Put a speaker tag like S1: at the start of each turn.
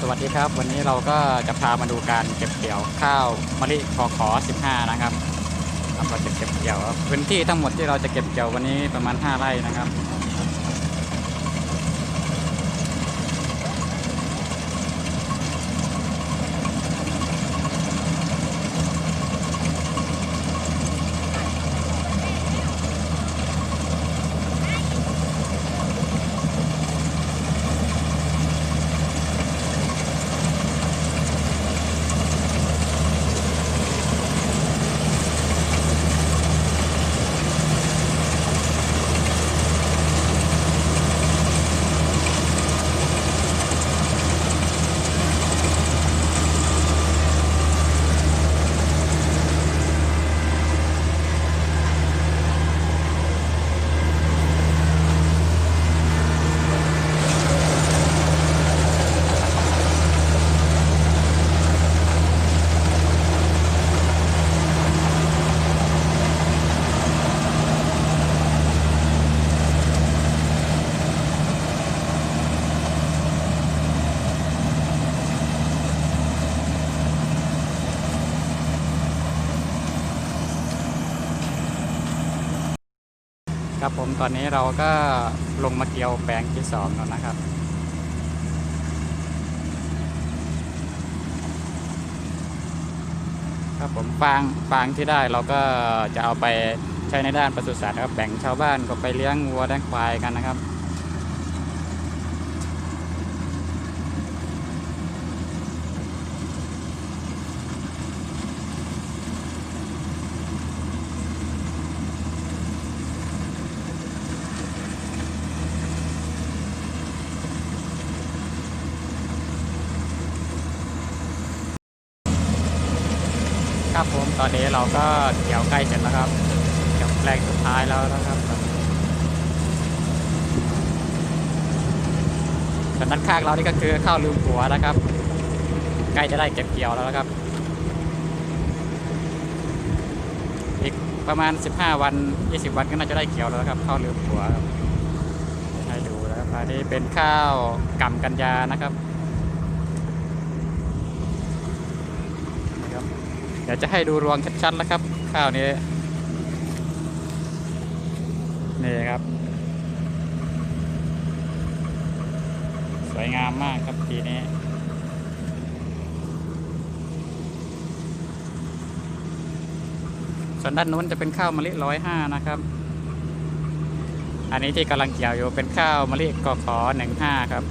S1: สวัสดีครับ วันนี้เราก็จะพามาดูการเก็บเกี่ยวข้าวมะลิคอขอ 15 นะครับเราจะเก็บเกี่ยวพื้นที่ทั้งหมดที่เราจะเก็บเกี่ยววันนี้ประมาณ 5 ไร่นะครับ ครับผมตอนนี้เราก็ลงมาเกี่ยวแปลงที่สองแล้วนะครับ ครับผมฟางฟางที่ได้เราก็จะเอาไปใช้ในด้านปศุสัตว์นะครับแบ่งชาวบ้านก็ไปเลี้ยงวัวเลี้ยงควายกันนะครับ ครับผมตอนนี้เราก็เกี่ยวใกล้เสร็จแล้วครับเกี่ยวแปลงสุดท้ายแล้วนะครับส่วนด้านข้างเรานี่ก็คือข้าวลืมหัวนะครับ ใกล้จะได้เก็บเกี่ยวแล้วนะครับ อีกประมาณ 15 วัน 20 วันก็น่าจะได้เกี่ยวแล้วนะครับข้าวลืมหัวครับให้ดูนะครับอันนี้เป็นข้าวกำกัญญานะครับ ดี๋ยวจะให้ดูรวงชัดๆแล้วครับ ข้าวนี้ นี่ครับ สวยงามมากครับทีนี้ส่วนด้านนู้นจะเป็นข้าวมะลิร้อยห้านะครับ อันนี้ที่กำลังเกี่ยวอยู่เป็นข้าวมะลิกขอหนึ่งห้าครับ